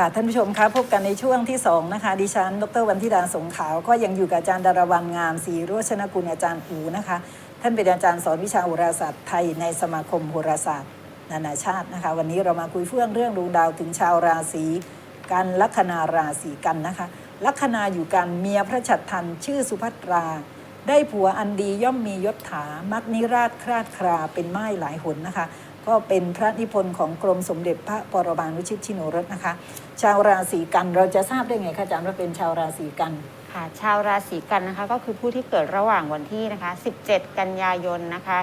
ค่ะท่านผู้ชมคะพบกันในช่วงที่ 2 นะคะ ดิฉัน ดรวันธิดาสงขาว ก็ยังอยู่กับอาจารย์ดารวันงามศรีโรชนกุลอาจารย์อูนะคะ ท่านเป็นอาจารย์สอนวิชาโหราศาสตร์ไทยในสมาคมโหราศาสตร์นานาชาตินะคะ วันนี้เรามาคุยเฟื่องเรื่องดวงดาวถึงชาวราศีกันลัคนาราศีกันนะคะ ลัคนาอยู่กันเมียพระฉัตรทันชื่อสุภัตรา ได้ผัวอันดีย่อมมียศถามักนิราชคราดคราเป็นไม้หลายหนนะคะ ก็เป็นพระนิพนธ์ของกรมสมเด็จพระปรมานุชิตชิโนรสนะคะ ชาวราศีกันเราจะทราบได้ไงคะอาจารย์ว่าเป็นชาวราศีกันค่ะชาวราศีกันนะคะก็คือผู้ที่เกิดระหว่างวันที่นะคะ 17 กันยายนนะคะ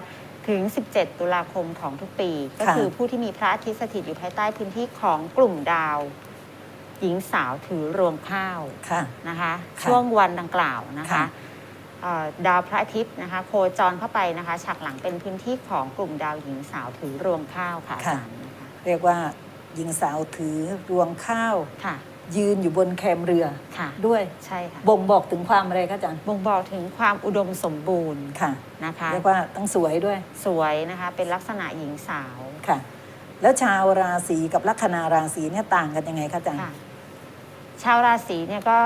ถึง 17 ตุลาคมของทุกปี ก็คือผู้ที่มีพระอาทิตย์สถิตอยู่ภายใต้พื้นที่ของกลุ่มดาว หญิงสาวถือรวงข้าวค่ะนะคะค่ะช่วงวันดังกล่าวนะคะค่ะเอ่อ ดาวพระอาทิตย์นะคะโคจรเข้าไปนะคะฉากหลังเป็นพื้นที่ของกลุ่มดาวหญิงสาวถือรวงข้าวค่ะอาจารย์นะคะเรียกว่าหญิงสาวถือรวงข้าว ค่ะยืนอยู่บนแคมเรือ ค่ะด้วยใช่ค่ะบ่งบอกถึงความอะไรคะอาจารย์บ่งบอกถึงความอุดมสมบูรณ์ค่ะ นะคะ เรียกว่าต้องสวยด้วยสวยนะคะเป็นลักษณะหญิงสาวค่ะ แล้วชาวราศีกับลัคนาราศีเนี่ยต่างกันยังไงคะอาจารย์ ค่ะ ชาวราศีเนี่ยก็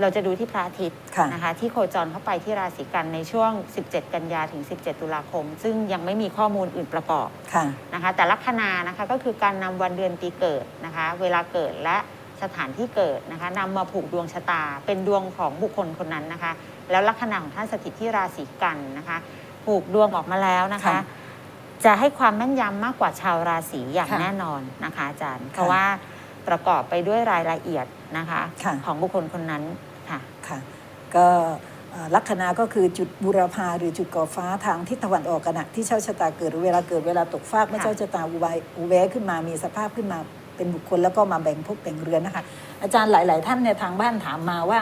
เราจะดูที่พระอาทิตย์ค่ะ นะคะที่โคจรเข้าไปที่ราศีกันในช่วง 17 กันยาถึง 17 ตุลาคม ซึ่งยังไม่มีข้อมูลอื่นประกอบค่ะ นะคะแต่ลัคนานะคะก็คือการนำวันเดือนปีเกิดนะคะ เวลาเกิดและสถานที่เกิดนะคะนำมาผูกดวงชะตา เป็นดวงของบุคคลคนนั้นนะคะ แล้วลัคนาของท่านสถิตที่ราศีกันนะคะผูกดวงออกมาแล้วนะคะ ค่ะจะให้ความแม่นยำมากกว่าชาวราศีอย่างค่ะแน่นอนนะคะอาจารย์ เพค่ะราะว่าประกอบไปด้วยรายละเอียดนะคะ ค่ะ ของบุคคลคนนั้น ค่ะ ค่ะ ก็เอ่อลัคนาก็คือจุดบุรพาหรือจุดก่อฟ้าทางทิศตะวันออกกันนะที่เช่าชะตาเกิดหรือเวลาเกิดเวลาตกฟากเมื่อค่ะเช่าชะตาอุบายอุแวะขึ้นมามีสภาพขึ้นมาเป็นบุคคลแล้วก็มาแบ่งภพแบ่งเรือนนะคะ อาจารย์หลาย ๆ ท่านเนี่ยทางบ้านถามมาว่า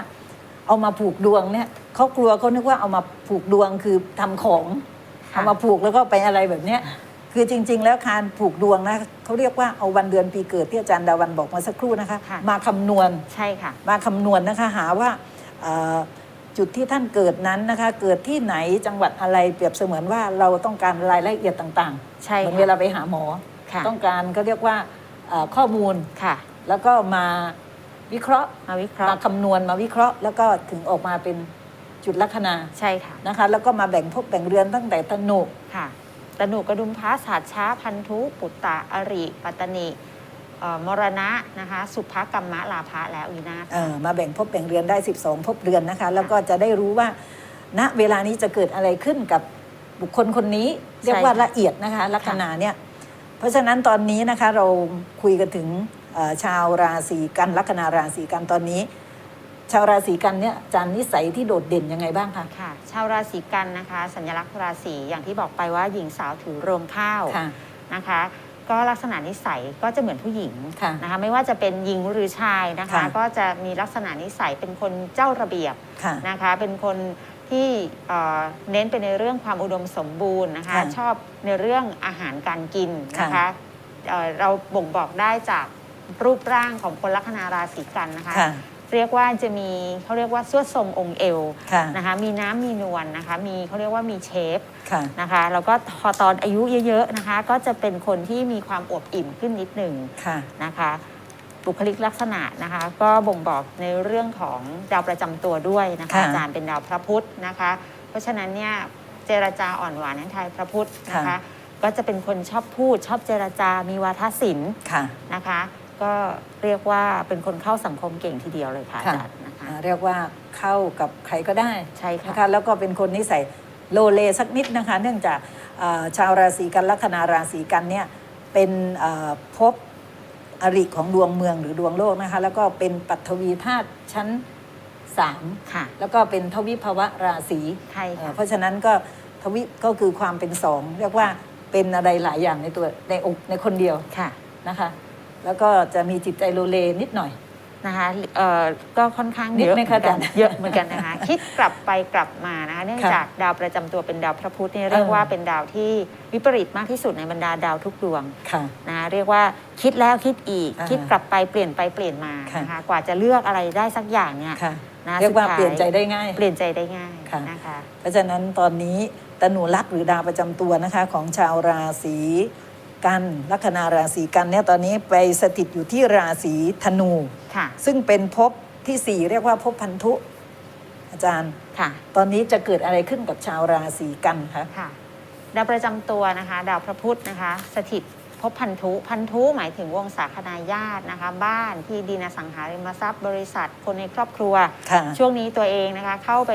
เอามาผูกดวงเนี่ยเขากลัวเขานึกว่าเอามาผูกดวงคือทำของค่ะเอามาผูกแล้วก็ไปอะไรแบบเนี้ย คือจริง ๆ แล้วการผูกดวงนะเขาเรียกว่าเอาวันเดือนปีเกิดที่อาจารย์ดาวันบอกมาสักครู่นะคะ ค่ะ มาคำนวณใช่ค่ะ มาคำนวณนะคะหาว่าเอ่อจุดที่ท่านเกิดนั้นนะคะ เกิดที่ไหนจังหวัดอะไรเปรียบเสมือนว่าเราต้องการรายละเอียดต่างๆใช่เหมือนค่ะเวลาไปหาหมอ ค่ะต้องการก็เรียกว่าเอ่อข้อมูลค่ะแล้วก็มาวิเคราะห์ มาวิเคราะมาห์คำนวณมาวิเคราะห์ แล้วก็ถึงออกมาเป็นจุดลัคนาใช่ค่ะนะคะ แล้วก็มาแบ่งภพแบ่งเรือนตั้งแต่ตนุค่ะ ตนุกระดุมพระศาสตร์ช้าพันธุ ปุตตะอริ ปัตตนิเอ่อมรณะนะคะ สุภกรรมะลาภะและวินาศเอ่อมาแบ่งภพแบ่งเรือนได้ 12ภพเรือนนะคะ แล้วก็จะได้รู้ว่าณเวลานี้จะเกิดอะไรขึ้นกับบุคคลคนนี้ เรียกว่าใช่ค่ะละเอียดนะคะลัคนาเนี่ยเพราะฉะนั้นตอนนี้นะคะเราคุยกันถึงเอ่อชาวราศีกันลัคนาราศีกันตอนนี้ ชาวราศีกันเนี่ยอาจารย์นิสัยที่โดดเด่นยังไงบ้างคะ ค่ะ ชาวราศีกันนะคะ สัญลักษณ์ราศีอย่างที่บอกไปว่าหญิงสาวถือรวงข้าวค่ะ นะคะ ก็ลักษณะนิสัยก็จะเหมือนผู้หญิงค่ะนะคะไม่ว่าจะเป็นหญิงหรือชายนะคะ ค่ะ ก็จะมีลักษณะนิสัยเป็นคนเจ้าระเบียบ ค่ะ นะคะเป็นคนที่เอ่อเน้นไปในเรื่องความอุดมสมบูรณ์นะคะค่ะชอบในเรื่องอาหารการกินนะคะค่ะเอ่อเราบ่งบอกได้จากรูปร่างของคนลัคนาราศีกันนะคะ ค่ะ เรียกว่าจะมีเขาเรียกว่าสวดทรงองค์เอวค่ะนะคะมีน้ำมีนวลนะคะ มีเขาเรียกว่ามีเชฟค่ะ นะคะแล้วก็พอตอนอายุเยอะๆนะคะ ก็จะเป็นคนที่มีความอวบอิ่มขึ้นนิดหนึ่ง ค่ะ นะคะบุคลิกลักษณะนะคะ ก็บ่งบอกในเรื่องของดาวประจำตัวด้วยนะคะค่ะอาจารย์เป็นดาวพระพุธนะคะ เพราะฉะนั้นเนี่ยเจรจาอ่อนหวานในไทยพระพุธนะคะ ค่ะ ก็จะเป็นคนชอบพูดชอบเจรจามีวาทศิลป์ค่ะ นะคะ ก็เรียกว่าเป็นคนเข้าสังคมเก่งทีเดียวเลยค่ะอาค่ะ จารย์นะคะ อ่าเรียกว่าเข้ากับใครก็ได้ใช่ค่ะ นะคะแล้วก็เป็นคนนิสัยโลเลสักนิดนะคะ เนื่องจากเอ่อชาวราศีกันลัคนาราศีกันเนี่ยเป็นเอ่อภพอริของดวงเมืองหรือดวงโลกนะคะแล้วก็เป็นปัทวีธาตุชั้นสามค่ะแล้วก็เป็นทวิภวะราศี ใช่เอ่อค่ะ เพราะฉะนั้นก็ทวิก็คือความเป็นสองเรียกว่าเป็นอะไรหลายอย่างในตัวในองค์ในคนเดียวค่ะ นะคะ แล้วก็จะมีจิตใจโลเลนิดหน่อย นะคะเอ่อก็ค่อนข้างนิดเยอะไหมเหมือนกันคะอาจารย์เยอะเหมือนกันนะคะ คิดกลับไปกลับมานะคะเนื่องค่ะจากดาวประจำตัวเป็นดาวพระพุธเนี่ยเรียกว่าเออเป็นดาวที่วิปริตมากที่สุดในบรรดาดาวทุกดวงค่ะ นะคะเรียกว่าคิดแล้วคิดอีก อ่าคิดกลับไปเปลี่ยนไปเปลี่ยนมาค่ะ นะคะกว่าจะเลือกอะไรได้สักอย่างเนี่ยค่ะ นะเรียกว่าสุดท้เปลี่ยนใจได้ง่าย เปลี่ยนใจได้ง่ายค่ะ นะคะ เพราะฉะนั้นตอนนี้ตนูลักษ์หรือดาวประจำตัวนะคะ ของชาวราศี กัน ลัคนาราศีกันเนี่ยตอนนี้ไปสถิตอยู่ที่ราศีธนู ค่ะ ซึ่งเป็นภพที่สี่เรียกว่าภพพันธุ อาจารย์ ค่ะ ตอนนี้จะเกิดอะไรขึ้นกับชาวราศีกันคะค่ะ ดาวประจำตัวนะคะ ดาวพระพุธนะคะ สถิตภพพันธุ พันธุหมายถึงวงศาคณาญาตินะคะ บ้านที่ดินอสังหาริมทรัพย์ บริษัทคนในครอบครัว ค่ะ ช่วงนี้ตัวเองนะคะเข้าไป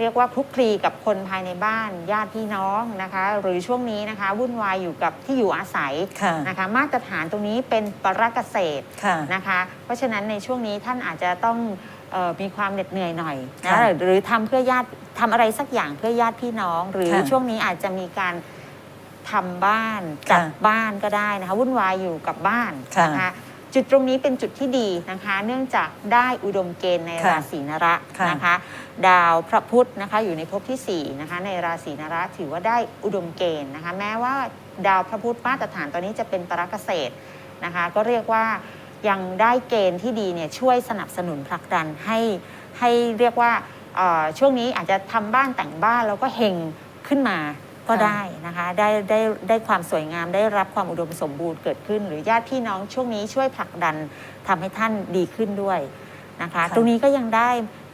เรียกว่าคลุกคลีกับคนภายในบ้านญาติพี่น้องนะคะ หรือช่วงนี้นะคะ วุ่นวายอยู่กับที่อยู่อาศัยค่ะนะคะ มาตรฐานตรงนี้เป็นปรเกษตรค่ะนะคะ เพราะฉะนั้นในช่วงนี้ท่านอาจจะต้องเออมีความเหน็ดเหนื่อยหน่อยนะค่ะหรือหรือทำเพื่อญาติทำอะไรสักอย่างเพื่อญาติพี่น้อง หรือค่ะช่วงนี้อาจจะมีการทำบ้านจัดค่ะบ้านก็ได้นะคะ วุ่นวายอยู่กับบ้านค่ะ นะคะ จุดตรงนี้เป็นจุดที่ดีนะคะ เนื่องจากได้อุดมเกณฑ์ในค่ะราศีนระค่ะ นะคะ ดาวพระพุธนะคะอยู่ในภพที่4นะคะในราศีนระถือว่าได้อุดมเกณฑ์นะคะ แม้ว่าดาวพระพุธมาตรฐานตอนนี้จะเป็นปรเกษตรนะคะ ก็เรียกว่ายังได้เกณฑ์ที่ดีเนี่ยช่วยสนับสนุนผลักดันให้ให้เรียกว่าเอ่อช่วงนี้อาจจะทำบ้านแต่งบ้านแล้วก็เฮงขึ้นมา ก็ค่ะได้นะคะได้ได้ได้ความสวยงามได้รับความอุดมสมบูรณ์เกิดขึ้น หรือญาติพี่น้องช่วงนี้ช่วยผลักดันทำให้ท่านดีขึ้นด้วยนะคะ ตรงนี้ก็ยังได้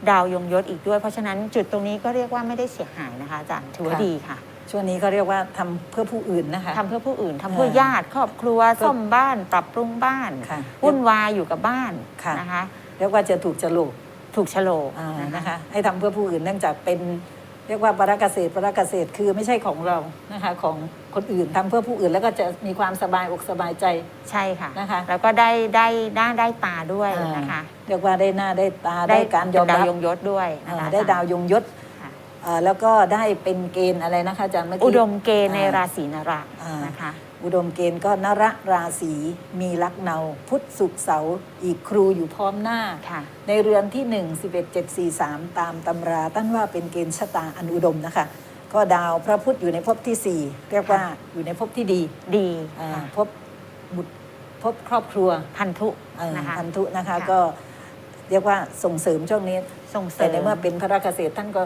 ดาวยงยศอีกด้วย เพราะฉะนั้นจุดตรงนี้ก็เรียกว่าไม่ได้เสียหายนะคะอาจารย์ถือว่าค่ะดีค่ะ ช่วงนี้ก็เรียกว่าทำเพื่อผู้อื่นนะคะทำเพื่อผู้อื่นทำเพื่อเออญาติครอบครัวซ่อมบ้าน ปรับปรุงบ้านค่ะวุ่นวายอยู่กับบ้านค่ะนะคะเรียกว่าจะถูกจโลกถูกโฉลกอ่านะนะคะคะให้ทำเพื่อผู้อื่นเนื่องจากเป็น เรียกว่าปรเกษตรปรเกษตรคือไม่ใช่ของเรานะคะของคนอื่นทำเพื่อผู้อื่นแล้วก็จะมีความสบายอกสบายใจใช่ค่ะนะคะ แล้วก็ได้ได้หน้าได้ตาด้วยนะคะเรียกว่าได้หน้าได้ตาได้การยอมดาวรับยงยศด้วยเอ่นะอคะได้อจรดาวยงยศค่ะเอ่อแล้วก็ได้เป็นเกณฑ์อะไรนะคะอาจารย์เมื่อกี้อุดมเกณฑ์ในอ่าราศีนระอ่านนะคะ อุดมเกณฑ์ก็นระราศีมีลักเนาพุธสุกร์เสาร์อีกครูอยู่พร้อมหน้า ค่ะ ในเรือนที่ 1 11 7 4 3 ตามตำราตั้นว่าเป็นเกณฑ์ชะตาอันอุดมนะคะ ก็ดาวพระพุธอยู่ในภพที่ 4 เรียกว่าอยู่ในภพที่ดีดีอ่าค่ะภพบุตรภพครอบครัวพันธุเอ่อนะคะ พันธุนะคะค่ะ ก็เรียกว่าส่งเสริมช่วงนี้ ส่งเสริแต่ม ในเมื่อเป็นพระราชเกษตรท่านก็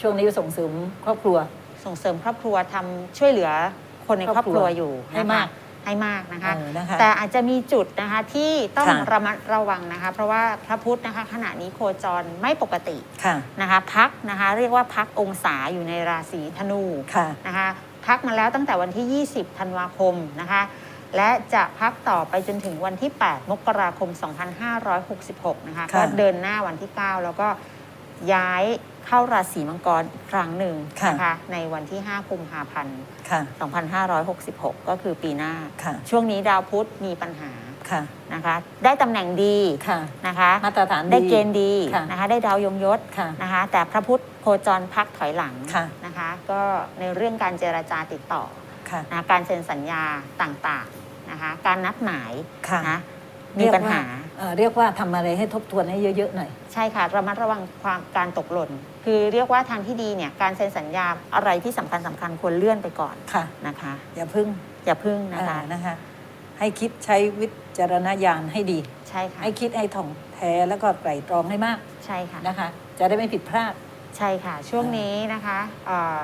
ช่วงนี้ส่งเสริมครอบครัว ส่งเสริมครอบครัวทำช่วยเหลือคนในครอบครัวอยู่ให้นะคะมากให้มากนะคะ เออนะคะ แต่อาจจะมีจุดนะคะที่ต้องค่ะ ระมัดระวังนะคะ เพราะว่าพระพุธนะคะขณะนี้โคจรไม่ปกติค่ะนะคะพักนะคะเรียกว่าพักองศาอยู่ในราศีธนู ค่ะ นะคะพักมาแล้วตั้งแต่วันที่ 20 ธันวาคมนะคะและจะพักต่อไปจนถึงวันที่ 8 มกราคม 2566 นะคะค่ะ ก็เดินหน้าวันที่ 9 แล้วก็ย้าย เข้าราศีมังกรอีกครั้งหนึ่งค่ะนะคะในวันที่ 5 กุมภาพันธ์ ค่ะ 2566 ก็คือปีหน้า ค่ะ ช่วงนี้ดาวพุธมีปัญหาค่ะ นะคะ ได้ตำแหน่งดีค่ะ นะคะมาตรฐานดีได้เกณฑ์ดีค่ะ นะคะ ได้ดาวยงยศค่ะ นะคะ แต่พระพุธโคจรพักถอยหลังค่ะ นะคะ ก็ในเรื่องการเจรจาติดต่อค่ะ นะการเซ็นสัญญาต่างๆนะคะ การนัดหมายค่ะ นะ มีปัญหาเอ่อเรียกว่าทำอะไรให้ทบทวนให้เยอะๆหน่อย ใช่ค่ะระมัดระวังความการตกหล่น คือเรียกว่าทางที่ดีเนี่ยการเซ็นสัญญาอะไรที่สำคัญสำคัญควรเลื่อนไปก่อนค่ะ นะคะ อย่าพึ่งอย่าพึ่งนะคะอ่านะคะ ให้คิดใช้วิจารณญาณให้ดี ใช่ค่ะให้คิดให้ถ่องแท้แล้วก็ไตร่ตรองให้มากใช่ค่ะ นะคะ จะได้ไม่ผิดพลาด ใช่ค่ะ ช่วงนี้นะคะเอ่อ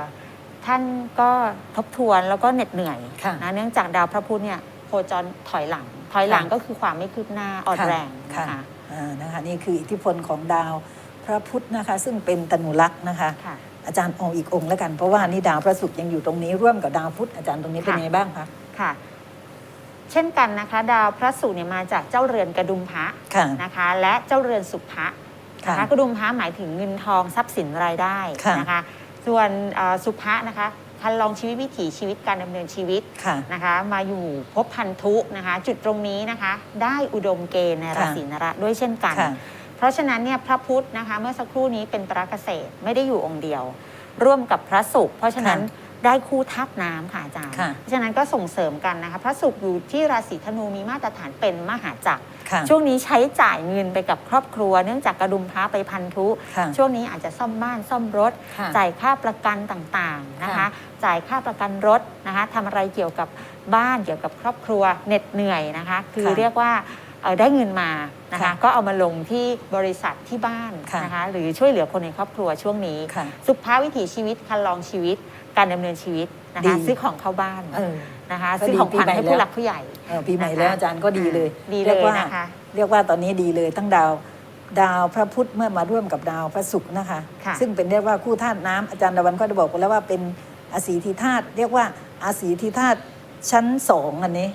ท่านก็ทบทวนแล้วก็เหน็ดเหนื่อยค่ะ นะเนื่องจากดาวพระพุธเนี่ยโคจรถอยหลัง ถอยหลังค่ะก็คือความไม่คืบหน้าอ่อนค่ะแรงค่ะนะคะอ่านะคะนี่คืออิทธิพลของดาวพระพุธนะคะ ซึ่งเป็นตนุลักษณ์นะคะค่ะอาจารย์เอาอีกองค์แล้วกัน เพราะว่านี่ดาวพระศุกร์ยังอยู่ตรงนี้ร่วมกับดาวพุธอาจารย์ตรงนี้เป็นค่ะยังไงบ้างคะค่ะเช่นกันนะคะ ดาวพระศุกร์เนี่ยมาจากเจ้าเรือนกระดุมพระค่ะนะคะ และเจ้าเรือนสุภะค่ะนะคะกระดุมพระหมายถึงเงินทองทรัพย์สินรายได้ค่ะนะคะ ส่วนเอ่อสุภะนะคะ คันลองชีวิตวิถีชีวิตการดำเนินชีวิตค่ะ นะคะมาอยู่พบพันธุนะคะ จุดตรงนี้นะคะได้อุดมเกณฑ์ในราศีนระด้วยเช่นกัน ค่ะ เพราะฉะนั้นเนี่ยพระพุธนะคะเมื่อสักครู่นี้เป็นปราเกษตรไม่ได้อยู่องค์เดียว ร่วมกับพระศุกร์เพราะฉะนั้นค่ได้คู่ทับน้ำค่ะอาจารย์ ค่ะ เพราะฉะนั้นก็ส่งเสริมกันนะคะพระศุกร์อยู่ที่ราศีธนูมีมาตรฐานเป็นมหาจักร ค่ะช่วงนี้ใช้จ่ายเงินไปกับครอบครัว เนื่องจากกระดุมพระไปพันธุ ค่ะช่วงนี้อาจจะซ่อมบ้านซ่อมรถ ค่ะจ่ายค่าประกันต่างๆนะคะ ค่ะจ่ายค่าประกันรถนะคะทำอะไรเกี่ยวกับบ้านเกี่ยวกับครอบครัวเหน็ดเหนื่อยนะคะ คือค่ะเรียกว่าเอ่อได้เงินมานะคะ ค่ะก็เอามาลงที่บริษัทที่บ้านค่ะ นะคะหรือช่วยเหลือคนในครอบครัวช่วงนี้ ค่ะ สุขภาพวิถีชีวิตคันลองชีวิต การดำเนินชีวิตนะดี คะซื้อของเข้าบ้าน เออ นะคะก็ซื้อดีของขวัญปีใหม่ให้แล้วผู้หลักผู้ใหญ่ เออปีใหม่นะคะแล้วอาจารย์ก็ดีเลยดีเรียกเลยว่านะคะ เรียกว่าตอนนี้ดีเลยทั้งดาวดาวพระพุธเมื่อมาร่วมกับดาวพระศุกร์นะคะ ค่ะ ซึ่งเป็นเรียกว่าคู่ธาตุน้ำอาจารย์ดาวันก็ได้บอกไปแล้วว่าเป็นอาศีธิธาตุเรียกว่าอาศีธิธาตุชั้นสองอันนี้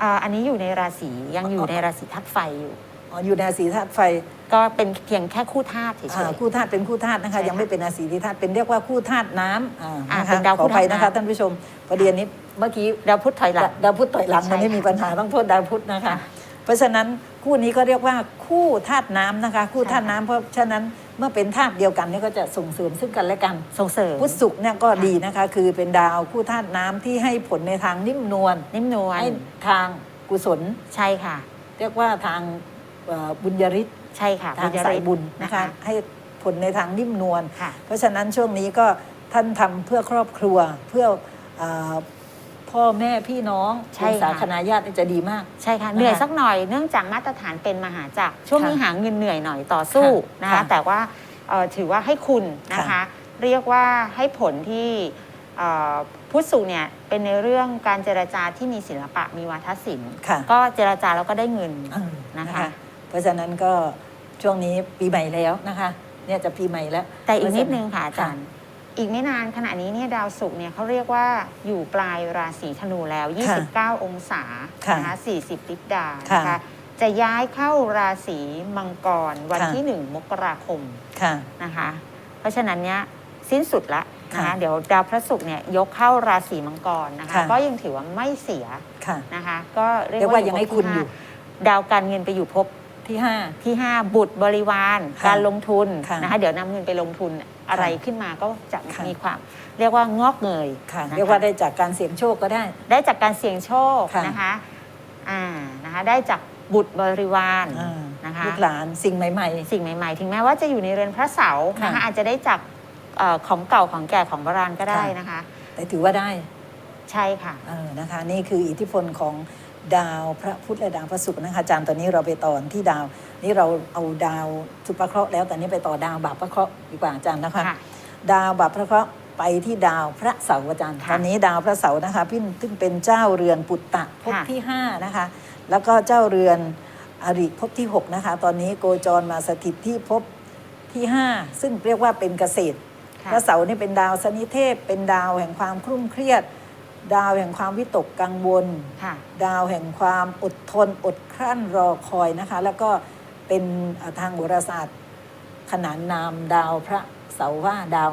อ่าอันนี้อยู่ในราศียังอยู่ในราศีธาตุไฟอยู่ อ๋ออยู่ในอาศีธาตุไฟก็เป็นเพียงแค่คู่ธาตุเฉอ่ายคู่ธาตุเป็นคู่ธาตุนะคะใช่ค่ะยังไม่เป็นอาศีธิธาตุเป็นเรียกว่าคู่ธาตุน้ำอ่าอ่านะเป็คะนดาวขออภัยคู่ธาตุนะคะน้ำ ท่านผู้ชมประเด็นนี้ เมื่อกี้ๆดาวพุธถอยหลังดาวพุธต่อยหลังใช่มันไม่ค่ะมีปัญหาต้องโทษดาวพุธนะคะค่ะเพราะฉะนั้นคู่นี้ก็เรียกว่าคู่ธาตุน้ำนะคะ คู่ธาตุใช่ค่ะน้ำเพราะฉะนั้นเมื่อเป็นธาตุเดียวกันเนี่ยก็จะส่งเสริมซึ่งกันและกันส่งเสริมพุธศุกร์เนี่ยก็ค่ะดีนะคะ คือเป็นดาวคู่ธาตุน้ำที่ให้ผลในทางนิ่มนวลนิ่มนวลให้ทางกุศลใช่ค่ะ เรียกว่าทางเอ่อบุญญาริศใช่ค่ะทางญสายบุญนะนะคะคะให้ผลในทางนิ่มนวลค่ะเพราะฉะนั้นช่วงนี้ก็ท่านทำเพื่อครอบครัวเพื่อเออ พ่อแม่พี่น้องใช่วงศาค่ะคณาญาตินี่จะดีมาก ใช่ค่ะนะคะเหนื่อยสักหน่อยเนื่องจากมาตรฐานเป็นมหาจักรช่วงนี้ค่ะหาเงินเหนื่อยหน่อยต่อสู้ค่ะนะคะค่ะแต่ว่าเอ่อถือว่าให้คุณนะคะ ค่ะเรียกว่าให้ผลที่เอ่อพุทธสุเนี่ยเป็นในเรื่องการเจรจาที่มีศิลปะมีวาทศิลป์ค่ะ ก็เจรจาแล้วก็ได้เงินเออนะคะ เพราะฉะนั้นก็ช่วงนี้ปีใหม่แล้วนะคะ เนี่ยจะปีใหม่แล้วแต่อีกนิดนึงค่ะอาจารย์ อีกไม่นานขณะนี้เนี่ยดาวศุกร์เนี่ยเขาเรียกว่าอยู่ปลายราศีธนูแล้วค่ะ29 องศาค่ะนะคะ40 ลิกดาค่ะนะคะจะย้ายเข้าราศีมังกรวันค่ะที่ 1 มกราคมค่ะนะคะ เพราะฉะนั้นเนี่ยสิ้นสุดละนะค่ะคะเดี๋ยวดาวพระศุกร์เนี่ยยกเข้าราศีมังกรนะคะค่ะก็ยังถือว่าไม่เสียค่ะนะคะ ก็เรียกเรียกว่าว่ายังให้คุณอยู่ภพที่ห้าดาวการเงินไปอยู่ภพที่ห้าที่ 5 บุตรบริวารค่ะการลงทุนค่ะนะคะเดี๋ยวนำเงินไปลงทุน อะไรค่ะขึ้นมาก็จะค่ะ มีความ เรียกว่างอกเงยค่ะ นะคะเรียกว่าได้จากการเสี่ยงโชคก็ได้ ได้จากการเสี่ยงโชคค่ะ นะคะอ่านะคะได้จากบุตรบริวาร อ่านะคะ ลูกหลานสิ่งใหม่ สิ่งใหม่ ๆ ถึงแม้ว่าจะอยู่ในเรือนพระเสาร์นะคะค่ะอาจจะได้จากเอ่อของเก่าของแก่ของโบราณก็ได้ค่ะ นะคะ ๆ แต่ถือว่าได้ใช่ค่ะ เออนะคะ นี่คืออิทธิพลของดาวพระพุธและดาวพระศุกร์นะคะอาจารย์ตอนนี้เราไปต่อที่ดาว นี่เราเอาดาวสุภเคราะห์แล้วแต่นี้ไปต่อดาวบาปพระเคราะห์ดีกว่าอาจารย์นะคะ ค่ะ ดาวบาปพระเคราะห์ไปที่ดาวพระเสาร์อาจารย์ค่ะตอนนี้ดาวพระเสาร์นะคะพี่ซึ่งเป็นเจ้าเรือนปุตตะภพค่ะที่ห้านะคะ แล้วก็เจ้าเรือนอริภพที่หกนะคะ ตอนนี้โกจรมาสถิตที่ภพที่ห้าซึ่งเรียกว่าเป็นเกษตร ค่ะ พระเสาร์นี่เป็นดาวสนิเทพ เป็นดาวแห่งความครุ่มเครียด ดาวแห่งความวิตกกังวล ค่ะ ดาวแห่งความอดทนอดครั่นรอคอยนะคะ แล้วก็ เป็นเอ่อทางโหราศาสตร์ ขนานนามดาวพระเสาร์ว่าดาว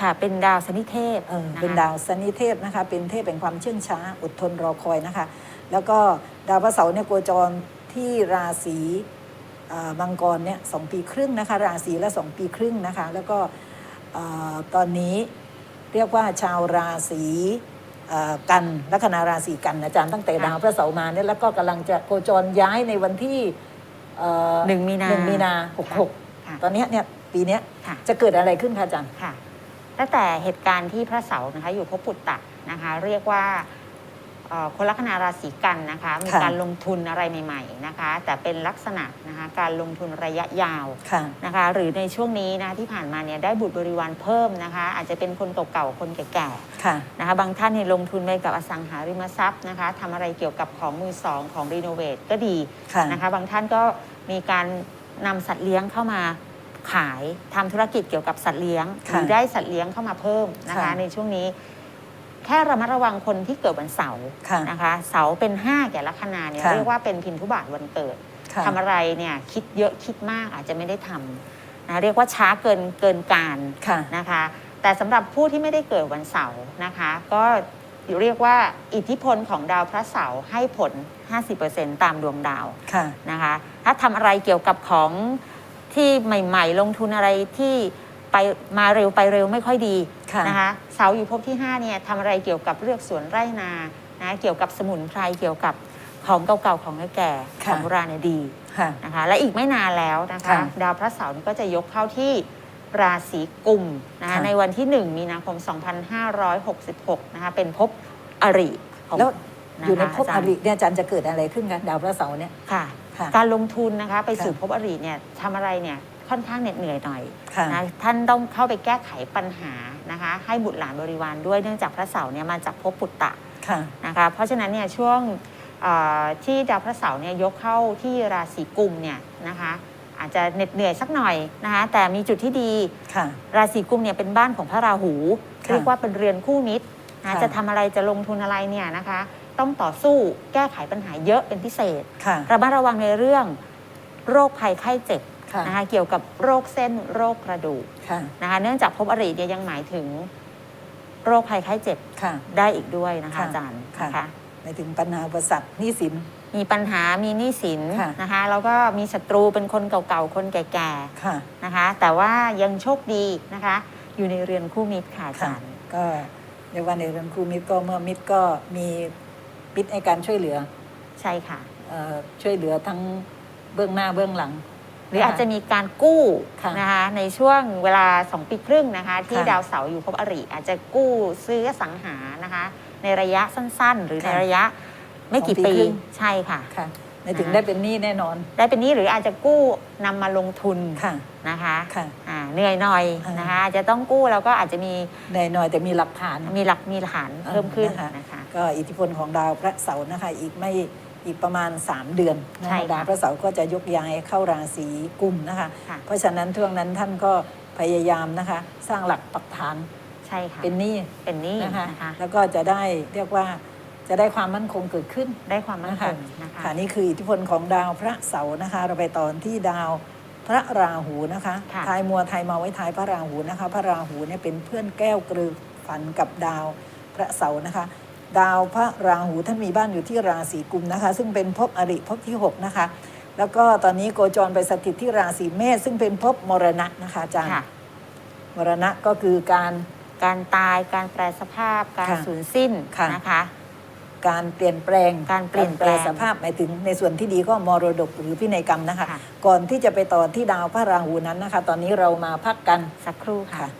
ค่ะ เป็นดาวสนิเทพเออนะคะเป็นดาวสนิเทพนะคะ เป็นเทพแห่งความเชื่องช้า อดทนรอคอยนะคะ แล้วก็ดาวพระเสาร์เนี่ยโคจรที่ราศีเอ่อมังกรเนี่ยสองปีครึ่งนะคะ ราศีละสองปีครึ่งนะคะ แล้วก็เอ่อตอนนี้เรียกว่าชาวราศีเอ่อกันลัคนาราศีกันอาจารย์ตั้งแต่ค่ะดาวพระเสาร์มาเนี่ยแล้วก็กำลังจะโคจรย้ายในวันที่ เอ่อหนึ่งมีนาหนึ่งมีนาหกหกค่ะตอนเนี้ยเนี่ยปีเนี้ยค่ะ จะเกิดอะไรขึ้นคะอาจารย์ ค่ะตั้งแต่เหตุการณ์ที่พระเสาร์นะคะอยู่ภพปุตตะนะคะ เรียกว่าเอ่อ คนลัคนาราศีกันนะคะมีค่ะ การลงทุนอะไรใหม่ ๆนะคะ แต่เป็นลักษณะนะคะการลงทุนระยะยาวค่ะ นะคะ หรือในช่วงนี้นะที่ผ่านมาเนี่ยได้บุตรบริวารเพิ่มนะคะ อาจจะเป็นคนเก่าๆคนแก่ค่ะ ๆนะคะบางท่านเนี่ยลงทุนไปกับอสังหาริมทรัพย์นะคะทำอะไรเกี่ยวกับของมือสองของรีโนเวทก็ดี ค่ะ นะคะบางท่านก็มีการนำสัตว์เลี้ยงเข้ามาขายทำธุรกิจเกี่ยวกับสัตว์เลี้ยงหค่ะรือได้สัตว์เลี้ยงเข้ามาเพิ่มนะคะ ค่ะในช่วงนี้ แค่ระมัดระวังคนที่เกิดวันเสาร์ค่ะนะคะ เสาร์เป็น 5 แก่ลัคนาเนี่ยค่ะเรียกว่าเป็นพินทุบาทวันเกิดค่ะทำอะไรเนี่ยคิดเยอะคิดมากอาจจะไม่ได้ทำนะเรียกว่าช้าเกินเกินการค่ะ นะคะ แต่สำหรับผู้ที่ไม่ได้เกิดวันเสาร์นะคะ ก็เรียกว่าอิทธิพลของดาวพระเสาร์ให้ผล 50%ตามดวงดาว ค่ะ นะคะถ้าทำอะไรเกี่ยวกับของที่ใหม่ ๆ ลงทุนอะไรที่ ไปมาเร็วไปเร็วไม่ค่อยดีค่ะนะคะเสาอยู่ภพที่5เนี่ยทำอะไรเกี่ยวกับเลือกสวนไร่นานะเกี่ยวกับสมุนไพรเกี่ยวกับของเก่าๆของแก่ๆของโบราณเนี่ยดีค่ะ นะคะและอีกไม่นานแล้วนะคะ ค่ะดาวพระเสาร์นี่ก็จะยกเข้าที่ราศีกุมนะคะค่ะ ในวันที่ 1 มีนาคม 2566นะคะเป็นภพอริของแล้วะคะอยู่ในภพาอจารย์ ริเนี่ยอาจารย์จะเกิดอะไรขึ้นกันดาวพระเสาร์เนี่ย ค่ะ ค่ะ การลงทุนนะคะ ไปสู่ค่ะภพอริเนี่ยทำอะไรเนี่ย ค่อนข้างเหน็ดเหนื่อยหน่อยค่ะนะท่านต้องเข้าไปแก้ไขปัญหานะคะ ให้บุตรหลานบริวารด้วยเนื่องจากพระเสาร์เนี่ยมาจากภพปุตตะค่ะนะคะเพราะฉะนั้นเนี่ยช่วงเอ่อที่ดาวพระเสาร์เนี่ยยกเข้าที่ราศีกุมเนี่ยนะคะอาจจะเหน็ดเหนื่อยสักหน่อยนะคะแต่มีจุดที่ดีค่ะราศีกุมเนี่ยเป็นบ้านของพระราหูค่ะเรียกว่าเป็นเรือนคู่มิตรนะค่ะจะทำอะไรจะลงทุนอะไรเนี่ยนะคะ ต้องต่อสู้แก้ไขปัญหาเยอะเป็นพิเศษค่ะระมัดระวังในเรื่อง โรคภัยไข้เจ็บ ค่ะ นะคะเกี่ยวกับโรคเส้นโรคกระดูกค่ะ นะคะเนื่องจากภพอริเนี่ยยังหมายถึงโรคภัยไข้เจ็บค่ะ ได้อีกด้วยนะคะค่ะอาจารย์ค่ะ นะคะหมายถึงปัญหาอุปสรรคหนี้สิน มีปัญหามีหนี้สินค่ะ นะคะแล้วก็มีศัตรูเป็นคนเก่าๆ คนแก่ค่ะ ๆนะคะ แต่ว่ายังโชคดีนะคะ อยู่ในเรือนคู่มิตรค่ะอาค่ะ จารย์ ก็เรียกว่าในเรื่องครูมิตรก็เมื่อมิตรก็มีมิตรในการช่วยเหลือใช่ค่ะ เอ่อช่วยเหลือทั้งเบื้องหน้าเบื้องหลังห รืออาจจะมีการกู้ค่ะนะคะในช่วงเวลา 2 ปีครึ่งนะคะที่ค่ะดาวเสาร์อยู่ภพอริ อาจจะกู้ซื้ออสังหานะคะในระยะสั้นๆ หรือในค่ะระยะไม่กี่สองปีปีครึ่งใช่ค่ะค่ะหมายถึงนะคะได้เป็นหนี้แน่นอน ได้เป็นหนี้หรืออาจจะกู้นำมาลงทุนค่ะนะคะค่ะอ่าเหนื่อยหน่อยอ่านนะคะอาจจะต้องกู้แล้วก็อาจจะมีเหนื่อยหน่อยแต่มีหลักฐานมีหลักมีฐานเพิ่มขึ้นอ่านะคะนะคะ ก็อิทธิพลของดาวพระเสาร์นะคะอีกไม่ อีกประมาณ 3 เดือนนะใช่คะค่ะดาวพระเสาร์ก็จะยกย้ายเข้าราศีกุมนะคะค่ะเพราะฉะนั้นช่วงนั้นท่านก็พยายามนะคะ สร้างหลักปักฐานใช่ค่ะเป็นหนี้เป็นหนี้นะคะนะคะแล้วก็จะได้เรียกว่าจะได้ความมั่นคงเกิดขึ้นได้ความมั่นนะคคะงนะคะค่ะนี่คืออิทธิพลของดาวพระเสาร์นะคะ เราไปตอนที่ดาวพระราหูนะคะค่ะทายมัวไทยมาไว้ทายพระราหูนะคะ พระราหูเนี่ยเป็นเพื่อนแก้วกรือฝันกับดาวพระเสาร์นะคะ ดาวพระราหูท่านมีบ้านอยู่ที่ราศีกุมนะคะ ซึ่งเป็นภพอริภพที่ 6 นะคะ แล้วก็ตอนนี้โกจรไปสถิตที่ราศีเมษซึ่งเป็นภพมรณะนะคะอาจารย์ค่ะ มรณะก็คือการ การตายการแปลสภาพการค่ะสูญสิ้นค่ะ นะคะ การเปลี่ยนแปลงการเปลี่ยนแปลงสภาพหมายถึงในส่วนที่ดีก็มรดกหรือพินัยกรรมนะคะ ค่ะ ก่อนที่จะไปต่อที่ดาวพระราหูนั้นนะคะ ตอนนี้เรามาพักกันสักครู่ค่ะ ค่ะ